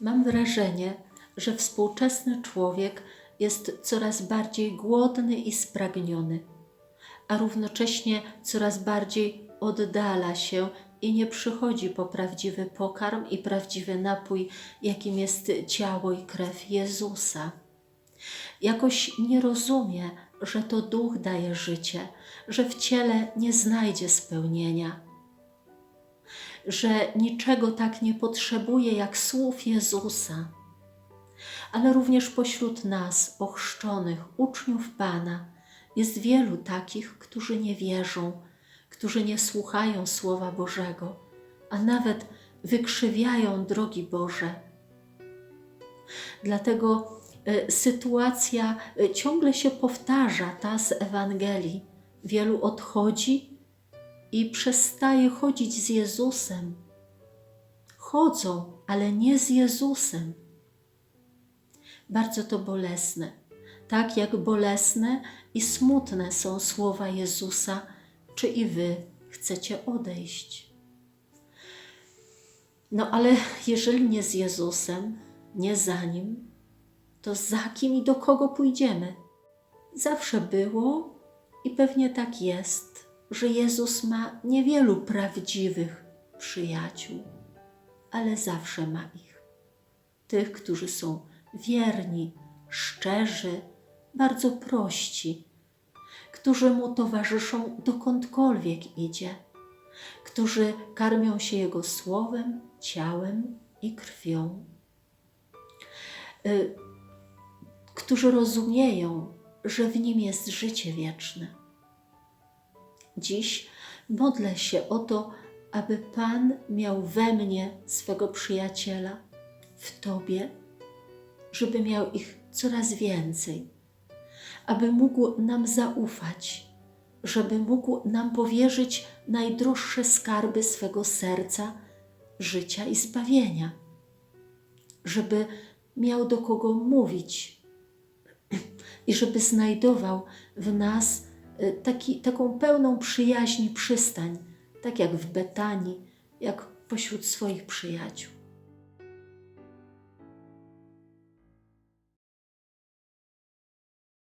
Mam wrażenie, że współczesny człowiek jest coraz bardziej głodny i spragniony, a równocześnie coraz bardziej oddala się i nie przychodzi po prawdziwy pokarm i prawdziwy napój, jakim jest ciało i krew Jezusa. Jakoś nie rozumie, że to duch daje życie, że w ciele nie znajdzie spełnienia że niczego tak nie potrzebuje jak słów Jezusa. Ale również pośród nas, ochrzczonych, uczniów Pana, jest wielu takich, którzy nie wierzą, którzy nie słuchają Słowa Bożego, a nawet wykrzywiają drogi Boże. Dlatego e, sytuacja e, ciągle się powtarza, ta z Ewangelii. Wielu odchodzi i przestaje chodzić z Jezusem. Chodzą, ale nie z Jezusem. Bardzo to bolesne. Tak jak bolesne i smutne są słowa Jezusa, czy i wy chcecie odejść. No ale jeżeli nie z Jezusem, nie za nim, to za kim i do kogo pójdziemy? Zawsze było i pewnie tak jest że Jezus ma niewielu prawdziwych przyjaciół, ale zawsze ma ich. Tych, którzy są wierni, szczerzy, bardzo prości, którzy mu towarzyszą dokądkolwiek idzie, którzy karmią się Jego słowem, ciałem i krwią, y, którzy rozumieją, że w nim jest życie wieczne Dziś. Modlę się o to, aby Pan miał we mnie swego przyjaciela, w Tobie, żeby miał ich coraz więcej, aby mógł nam zaufać, żeby mógł nam powierzyć najdroższe skarby swego serca, życia i zbawienia, żeby miał do kogo mówić i żeby znajdował w nas taki, taką pełną przyjaźni przystań, tak jak w Betanii, jak pośród swoich przyjaciół.